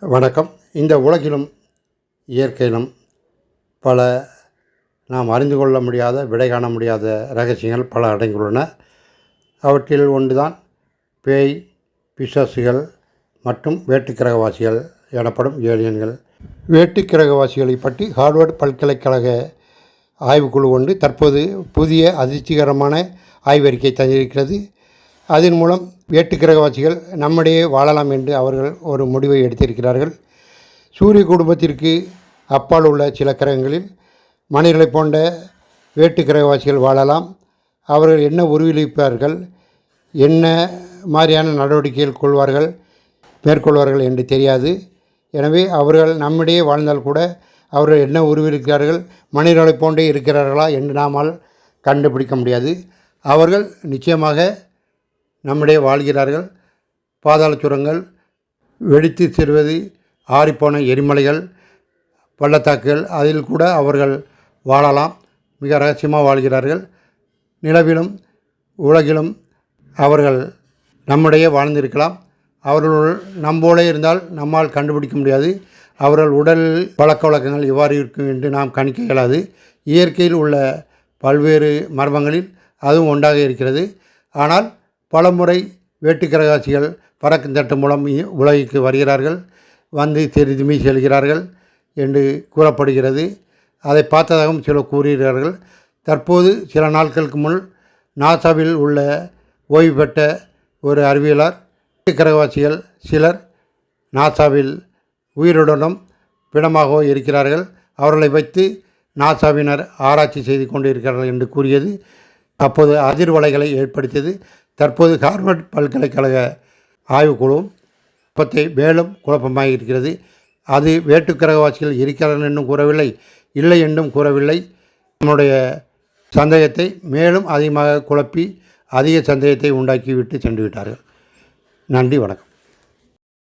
வணக்கம். இந்த உலகிலும் இயற்கையிலும் பல நாம் அறிந்து கொள்ள முடியாத விடை காண முடியாத ரகசியங்கள் பல அடங்கியுள்ளன. அவற்றில் ஒன்றுதான் பேய் பிசாசுகள் மற்றும் வேட்டுக்கிரகவாசிகள் எனப்படும் ஏலியன்கள். வேட்டுக்கிரகவாசிகளை பற்றி ஹார்வர்ட் பல்கலைக்கழக ஆய்வுக்குழு ஒன்று தற்போது புதிய அதிர்ச்சிகரமான ஆய்வறிக்கை தந்திருக்கிறது. அதன் மூலம் வேட்டுக்கிரகவாசிகள் நம்மிடையே வாழலாம் என்று அவர்கள் ஒரு முடிவை எடுத்திருக்கிறார்கள். சூரிய குடும்பத்திற்கு அப்பால் உள்ள சில கிரகங்களில் மனிதர்களைப் போன்ற வேட்டுக்கிரகவாசிகள் வாழலாம். அவர்கள் என்ன உருவளிப்பார்கள் என்ன மாதிரியான நடவடிக்கைகள் கொள்வார்கள்? மேற்கொள்வார்கள் என்று தெரியாது. எனவே அவர்கள் நம்மிடையே வாழ்ந்தால் கூட அவர்கள் என்ன உருவிருக்கிறார்கள் மனிதர்களைப் போன்றே இருக்கிறார்களா என்று நாமால் கண்டுபிடிக்க முடியாது. அவர்கள் நிச்சயமாக நம்மிடையே வாழ்கிறார்கள். பாதாள சுரங்கள் வெடித்து செல்வது ஆறிப்போன எரிமலைகள் பள்ளத்தாக்குகள் அதில் கூட அவர்கள் வாழலாம். மிக ரகசியமாக வாழ்கிறார்கள். நிலவிலும் உலகிலும் அவர்கள் நம்முடைய வாழ்ந்திருக்கலாம். அவர்கள் நம்மோடே இருந்தால் நம்மால் கண்டுபிடிக்க முடியாது. அவர்கள் உடல் பழக்க வழக்கங்கள் எவ்வாறு இருக்கும் என்று நாம் கணிக்க இயலாது. இயற்கையில் உள்ள பல்வேறு மர்மங்களில் அதுவும் ஒன்றாக இருக்கிறது. ஆனால் பலமுறை வேட்டுக்கிரகாசிகள் பறக்கும் தட்டு மூலம் இ- உலகிற்கு வருகிறார்கள். வந்து திரும்பி செல்கிறார்கள் என்று கூறப்படுகிறது. அதை பார்த்ததாகவும் சிலர் கூறுகிறார்கள். தற்போது சில நாட்களுக்கு முன் நாசாவில் உள்ள ஓய்வு பெற்ற ஒரு அறிவியலார் கிரகவாசிகள் சிலர் நாசாவில் உயிருடனும் பிணமாகவோ இருக்கிறார்கள். அவர்களை வைத்து நாசாவினர் ஆராய்ச்சி செய்து கொண்டிருக்கிறார்கள் என்று கூறியது அப்போது அதிர்வலைகளை ஏற்படுத்தியது. தற்போது ஹார்வர்ட் பல்கலைக்கழக ஆய்வுக்குழுவும் குழப்பத்தை மேலும் குழப்பமாக இருக்கிறது அது வேட்டுக்கிரகவாசிகள் இருக்கிறார்கள் என்றும் கூறவில்லை இல்லை என்றும் கூறவில்லை. நம்முடைய சந்தேகத்தை மேலும் அதிகமாக குழப்பி அதிக சந்தேகத்தை உண்டாக்கிவிட்டு சென்று விட்டார்கள் நன்றி வணக்கம்.